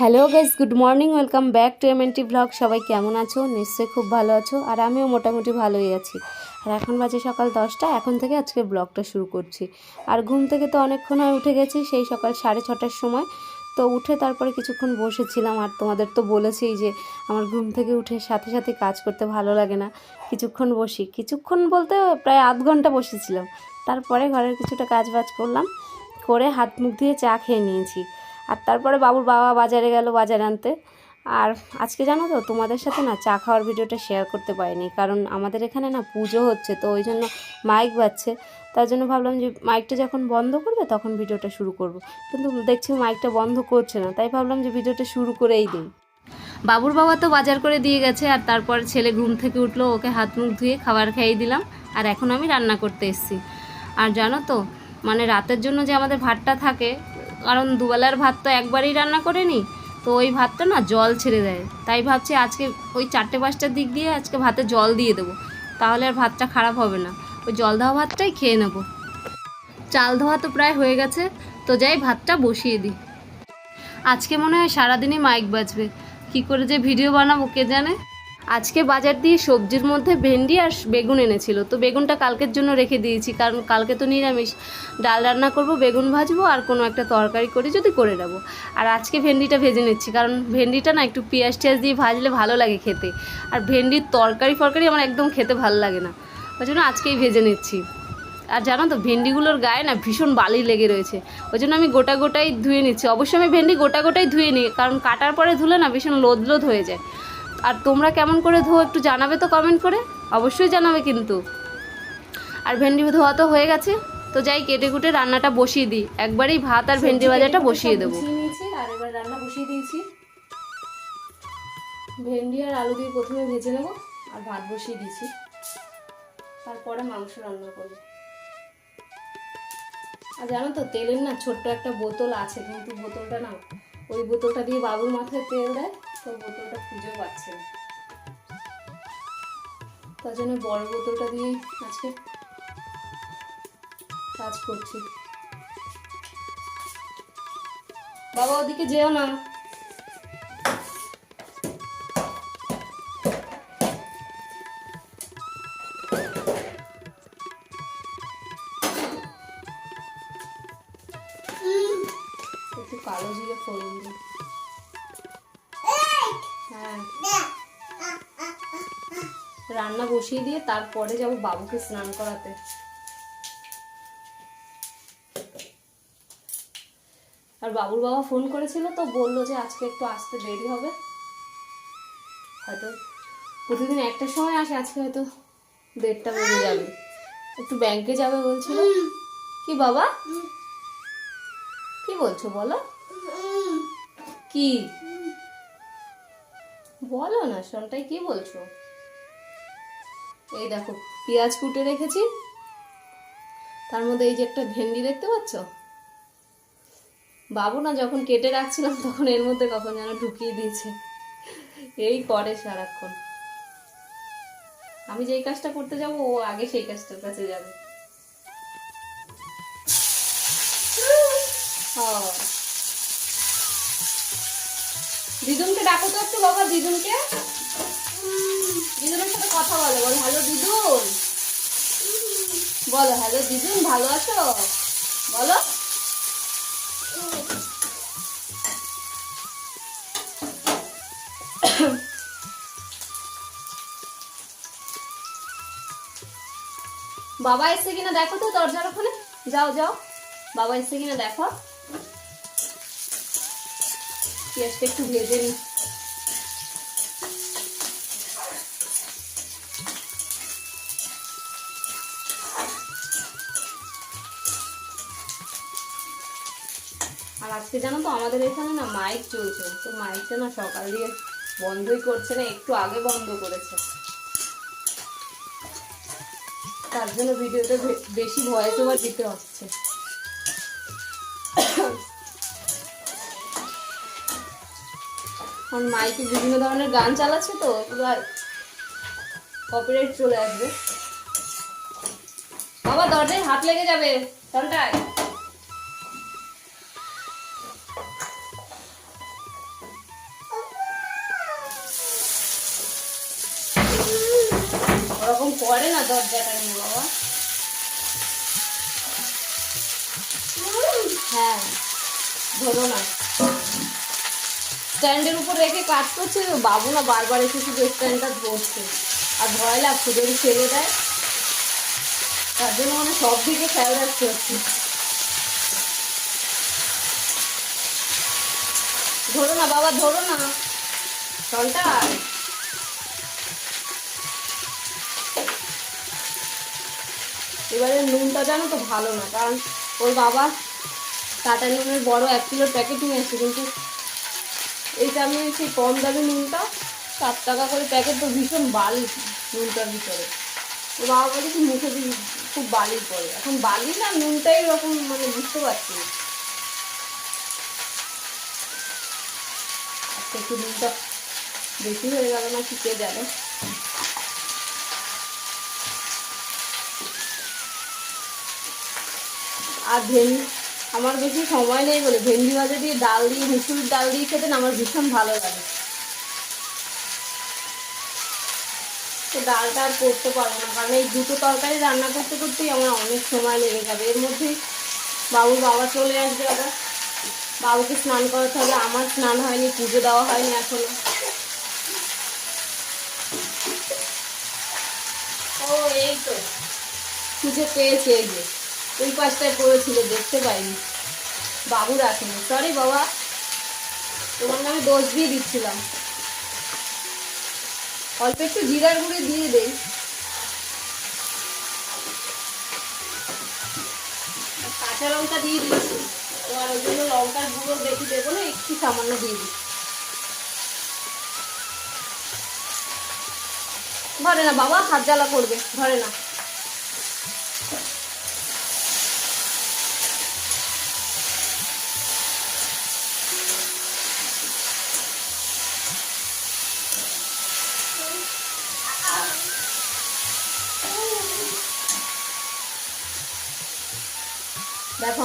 Hello guys, good morning, welcome back to MNT vlog. সবাই কেমন আছো? নিশ্চয়ই খুব ভালো আছো, আর আমিও মোটামুটি ভালোই আছি। আর এখন বাজে সকাল দশটা, এখন থেকে আজকে ব্লগটা শুরু করছি। আর ঘুম থেকে তো অনেকক্ষণ হয় উঠে গেছি, সেই সকাল সাড়ে ছটার সময়। তো উঠে তারপরে কিছুক্ষণ বসেছিলাম, আর তোমাদের তো বলেছি যে আমার ঘুম থেকে উঠে সাথে সাথে কাজ করতে ভালো লাগে না। কিছুক্ষণ বসি। কিছুক্ষণ বলতে প্রায় আধ ঘণ্টা বসেছিলাম। তারপরে ঘরের কিছুটা কাজ বাজ করলাম, করে হাত মুখ দিয়ে চা খেয়ে নিয়েছি। আর তারপরে বাবুর বাবা বাজারে গেল বাজার আনতে। আর আজকে জানো তো, তোমাদের সাথে না চা খাওয়ার ভিডিওটা শেয়ার করতে পারিনি। কারণ আমাদের এখানে না পুজো হচ্ছে, তো ওই জন্য মাইক বাজছে। তার জন্য ভাবলাম যে মাইকটা যখন বন্ধ করবে তখন ভিডিওটা শুরু করব। কিন্তু দেখছি মাইকটা বন্ধ করছে না, তাই ভাবলাম যে ভিডিওটা শুরু করেই দিই। বাবুর বাবা তো বাজার করে দিয়ে গেছে, আর তারপর ছেলে ঘুম থেকে উঠল, ওকে হাত মুখ ধুয়ে খাবার খাইয়ে দিলাম। আর এখন আমি রান্না করতে এসেছি। আর জানো তো মানে রাতের জন্য যে আমাদের ভাতটা থাকে কারণ দুবেলার ভাত তো একবারই রান্না করে নিই তো ওই ভাতটা না জল ছেড়ে দেয়। তাই ভাবছি আজকে ওই চারটে পাঁচটার দিক দিয়ে আজকে ভাতে জল দিয়ে দেবো। তাহলে আর ভাতটা খারাপ হবে না। ওই জল দেওয়া ভাতটাই খেয়ে নেব। চাল ধোয়া তো প্রায় হয়ে গেছে, তো যাই ভাতটা বসিয়ে দিই। আজকে মনে হয় সারাদিনই মাইক বাজবে। কি করে যে ভিডিও বানাবো, কে জানে? আজকে বাজার দিয়ে সবজির মধ্যে ভেন্ডি আর বেগুন এনেছিল। তো বেগুনটা কালকের জন্য রেখে দিয়েছি, কারণ কালকে তো নিরামিষ। ডাল রান্না করব, বেগুন ভাজবো আর কোনো একটা তরকারি করে যদি করে নেব। আর আজকে ভেন্ডিটা ভেজে নিচ্ছি, কারণ ভেন্ডিটা না একটু পেঁয়াজ টিয়াজ দিয়ে ভাজলে ভালো লাগে খেতে। আর ভেন্ডির তরকারি ফরকারি আমার একদম খেতে ভালো লাগে না। ওই জন্য আজকেই ভেজে নিচ্ছি। আর জানো তো, ভেন্ডিগুলোর গায়ে না ভীষণ বালি লেগে রয়েছে। ওই জন্য আমি গোটা গোটাই ধুয়ে নিচ্ছি। অবশ্যই আমি ভেন্ডি গোটা গোটাই ধুয়ে নিই, কারণ কাটার পরে ধুলে না ভীষণ লোদ লোদ হয়ে যায়। আর তোমরা কেমন করে ধো একটু জানাবে তো কমেন্ট করে অবশ্যই জানাবে কিন্তু। আর ভেন্ডি ধোয়া তো হয়ে গেছে তো যাই কেটে কুটে রান্নাটা বসিয়ে দিই। একবারেই ভাত আর ভেন্ডি ভাজাটা বসিয়ে দেবো। আর এবার রান্না বসিয়ে দিয়েছি। ভেন্ডি আর আলু দিয়ে প্রথমে ভেজে নেব আর ভাত বসিয়ে দিয়েছি। তারপরে মাংস রান্না করব। আর জানো তো তেলের না ছোট্ট একটা বোতল আছে কিন্তু বোতলটা না ওই বোতলটা দিয়ে বাবুর মাথায় তেল দেয় তো বোতলটা খুঁজেও পাচ্ছে না। তার জন্য বড় বোতলটা দিয়ে আজকে কাজ করছি। বাবা, ওদিকে যেও না। কালো জিরে ফোড়ন দিই। রান্না বসিয়ে দিয়ে তারপরে যাব বাবুকে স্নান করাতে। আর বাবুর বাবা ফোন করেছিল তো বলল যে আজকে একটু আসতে দেরি হবে। হয়তো প্রতিদিন একটার সময় আসে, আজকে হয়তো দেড়টা বেজে যাবে। একটু ব্যাংকে যাবে বলছিল। কি বাবা? কি বলছো বলো? কি? বলো না শোনটাই কি বলছো? এই দেখো, পেঁয়াজ কুটে রেখেছি। তার মধ্যে এই যে একটা ভেন্ডি দেখতে পাচ্ছ? বাবু না যখন কেটে রাখছিলাম, তখন এর মধ্যে কখন যেন ঢুকিয়ে দিয়েছে। এই করে সারাক্ষণ। আমি যেই কাজটা করতে যাব, ও আগে সেই কাজটার কাছে যাবে। হ্যাঁ। দিদুনকে ডাকো তো একটু, বাবা, দিদুনকে। দিদুনের সাথে কথা বলো বলো হ্যালো দিদুন। বলো হ্যালো দিদুন, ভালো আছো? বলো। বাবা এসছে কিনা দেখো তো দরজার ওখানে। যাও যাও। বাবা এসছে কিনা দেখো। পেঁয়াজটা একটু ভেজে নিই। আর আজকে জানো তো আমাদের এখানে না মাইক চলছে, তো মাইকটা না সকাল দিয়ে বন্ধই করছে না, একটু আগে বন্ধ করেছে। তার জন্য ভিডিওতে বেশি ভয়েস ওভার দিতে হচ্ছে। এখন মাইকে বিভিন্ন ধরনের গান চালাচ্ছে তো কপিরাইট চলে আসবে। বাবা, দরজায় হাত লেগে যাবে, ঘন্টায়। ওরকম করে না দরজাটা নিয়ে, বাবা। হ্যাঁ ধরো না। স্ট্যান্ডের উপর রেখে কাজ করছে বাবু না বারবার এসে শুধু স্ট্যান্ডটা ধরছে আর ভয় লাগছে যদি ফেলে দেয়। তার জন্য মানে সব দিকে খেয়াল রাখতে হচ্ছে। ধরো না বাবা, ধরো না। চলটা এবারে নুনটা জানো তো ভালো না, কারণ ওর বাবা টাটা নুনের বড় এক কিলোর প্যাকেট নিয়ে এসছে, কিন্তু এইটা আমি সেই কম দামি নুনটা, সাত টাকা করে প্যাকেট, তো ভীষণ বালি নুনটার ভিতরে। ও বাবা বলে কি মুখে খুব বালি পড়ে। এখন বালি না, নুনটাই এরকম মানে বুঝতে পারছি একটু নুনটা বেশি হয়ে গেল না কে জানে। আর ভেন্ডি আমার বেশি সময় নেই বলে। ভেন্ডি ভাজা দিয়ে ডাল দিয়ে মুসুরির ডাল দিয়ে খেতে আমার ভীষণ ভালো লাগে। তো ডালটা আর করতে পারব না, কারণ এই দুটো তরকারি রান্না করতে করতেই আমার অনেক সময় লেগে যাবে। এর মধ্যেই বাবুর বাবা চলে আসবে আবার বাবুকে স্নান করাতে হবে। আমার স্নান হয়নি, পুজো দেওয়া হয়নি এখনও। ও, এই তো। খুঁজে পেয়েছি, এই যে। ওই পাশটায় পড়েছিল, দেখতে পাইনি। বাবু রাখেনি সরি বাবা তোমার আমি দোষ দিয়ে দিচ্ছিলাম। অল্প একটু জিরার গুঁড়ি দিয়ে দেই। কাঁচা লঙ্কা দিয়ে দিচ্ছি এবার ওই জন্য লঙ্কার গুঁড়ো বেশি দেবো না, একটু সামান্য দিয়ে দিচ্ছি ধরে না বাবা, হাত জ্বালা করবে ধরে না।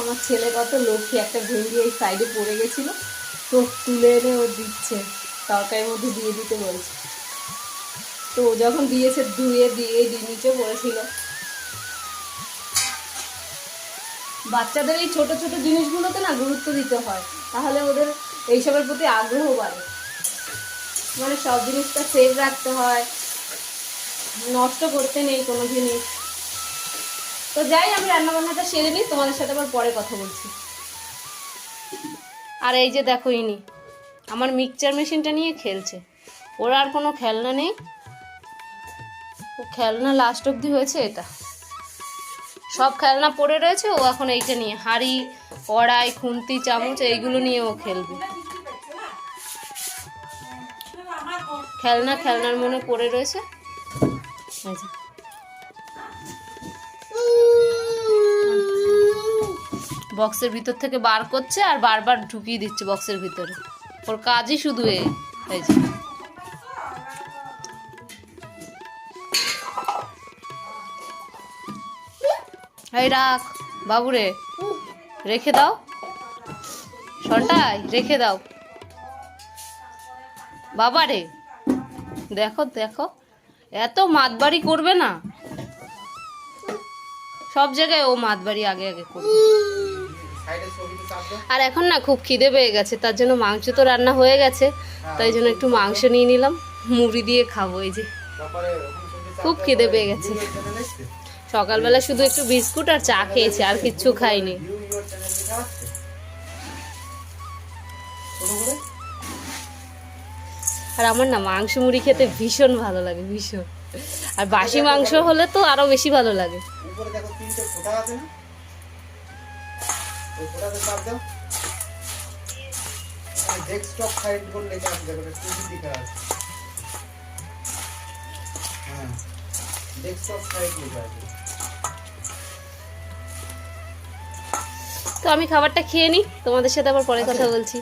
আমার ছেলে কত লক্ষ্মী, একটা ভেন্ডি এই সাইডে পড়ে গেছিল, তো তুলে এনে ও দিচ্ছে, তরকারির মধ্যে দিয়ে দিতে বলছে। তো ও যখন দিয়েছে, ধুয়ে দিয়ে দিয়ে নিচে পড়েছিল। বাচ্চাদের এই ছোট ছোট জিনিসগুলোতে না গুরুত্ব দিতে হয়, তাহলে ওদের এইসবের প্রতি আগ্রহ বাড়ে। মানে সব জিনিসটা সেভ রাখতে হয়, নষ্ট করতে নেই কোনো জিনিস। তো যাই, আমি রান্না বান্নাটা সেরে নিই, তোমাদের সাথে আবার পরে কথা বলছি। আর এই যে দেখো ইনি, আমার মিক্সচার মেশিনটা নিয়ে খেলছে। ওর আর কোনো খেলনা নেই। ও খেলনা লাস্ট অবধি হয়েছে এটা। সব খেলনা পড়ে রয়েছে, ও এখন এইটা নিয়ে, হাঁড়ি, কড়াই, খুন্তি, চামচ, এইগুলো নিয়ে ও খেলবে। খেলনা, খেলনার মনে পড়ে রয়েছে যে। বক্সের ভিতর থেকে বার করছে আর বারবার ঢুকিয়ে দিচ্ছে বক্সের ভিতরে। ওর কাজই শুধু এ রাখ, বাবুরে, রেখে দাও। সন্টাই রেখে দাও। বাবা রে দেখো দেখো, এত মাতবাড়ি করবে না। সব জায়গায় ও মাতবাড়ি আগে আগে করবে। আর এখন না খুব খিদে পেয়ে গেছে তার জন্য মাংস তো রান্না হয়ে গেছে তাই জন্য একটু মাংস নিয়ে নিলাম মুড়ি দিয়ে খাব এই যে। খুব খিদে পেয়ে গেছে। সকালবেলা শুধু একটু বিস্কুট আর চা খেয়েছি আর কিচ্ছু খাইনি। আর আমার না মাংস মুড়ি খেতে ভীষণ ভালো লাগে ভীষণ। আর বাসি মাংস হলে তো আরও বেশি ভালো লাগে। উপরে দেখো তিনটে ফোঁটা আছে না? চাপ দাও। ডেস্কটপ সাইড লেখা আছে দেখো টিভি আছে। হ্যাঁ ডেস্কটপ সাইড লেখা আছে। তো আমি খাবারটা খেয়ে নিই তোমাদের সাথে আবার পরে কথা বলছি।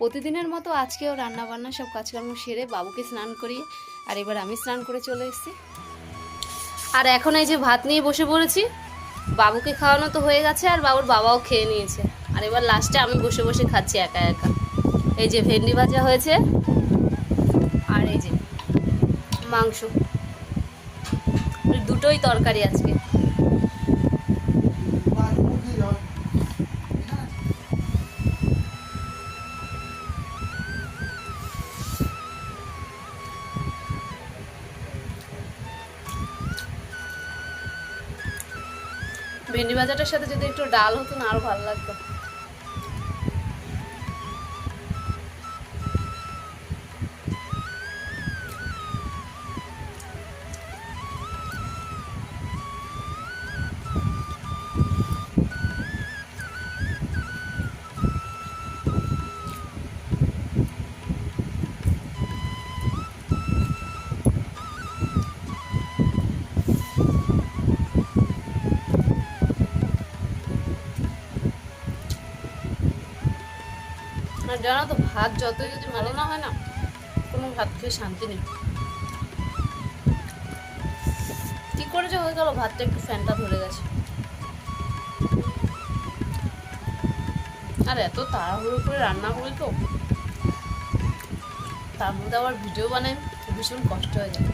প্রতিদিনের মতো আজকেও রান্না বান্না সব কাজকর্ম সেরে বাবুকে স্নান করিয়ে আর এবার আমি স্নান করে চলে এসেছি। আর এখন এই যে ভাত নিয়ে বসে পড়েছি বাবুকে খাওয়ানো তো হয়ে গেছে আর বাবুর বাবাও খেয়ে নিয়েছে। আর এবার লাস্টে আমি বসে বসে খাচ্ছি একা একা। এই যে ভেন্ডি ভাজা হয়েছে, আর এই যে মাংস। দুটোই তরকারি আজকে। ভেন্ডি ভাজাটার সাথে যদি একটু ডাল হতো না আরও ভালো লাগতো। জানো তো, ভাত যতই যদি ভালো না হয় না, কোনো ভাত খেয়ে শান্তি নেই। কি করে যে হয়ে গেল, ভাতটা একটু ফ্যানটা ধরে গেছে। আর এত তাড়াহুড়ো করে রান্না করি তো? তার মধ্যে আবার ভিডিও বানাই, ভীষণ কষ্ট হয়ে যায়।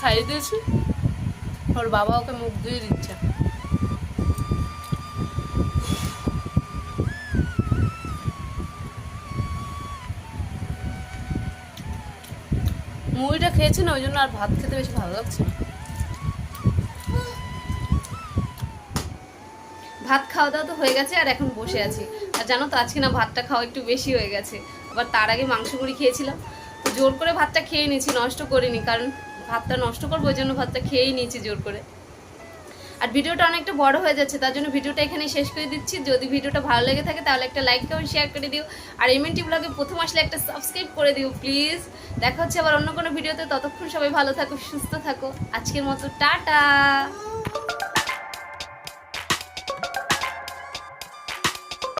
খাইয়ে দিয়েছি। ওর বাবা ওকে মুখ ধুয়ে দিচ্ছে। মুড়িটা খেয়েছি না, ওই জন্য আর ভাত খেতে বেশি ভালো লাগছে ভাত খাওয়া দাওয়া তো হয়ে গেছে, আর এখন বসে আছি। আর জানো তো, আজকে না ভাতটা খাওয়া একটু বেশি হয়ে গেছে। আবার তার আগে মাংস মুড়ি খেয়েছিলাম জোর করে ভাতটা খেয়ে নিয়েছি, নষ্ট করিনি, কারণ ভাতটা নষ্ট করব, ওই জন্য ভাতটা খেয়েই নিয়েছি জোর করে। আর ভিডিওটা অনেকটা বড় হয়ে যাচ্ছে, তার জন্য ভিডিওটা এখানে শেষ করে দিচ্ছি। যদি ভিডিওটা ভালো লেগে থাকে, তাহলে একটা লাইক কমেন্ট শেয়ার করে দিও। আর এমএনটি ব্লগে প্রথম আসলে একটা সাবস্ক্রাইব করে দিও প্লিজ দেখা হচ্ছে আবার অন্য কোনো ভিডিওতে। ততক্ষণ সবাই ভালো থাকো, সুস্থ থাকো। আজকের মতো, টাটা!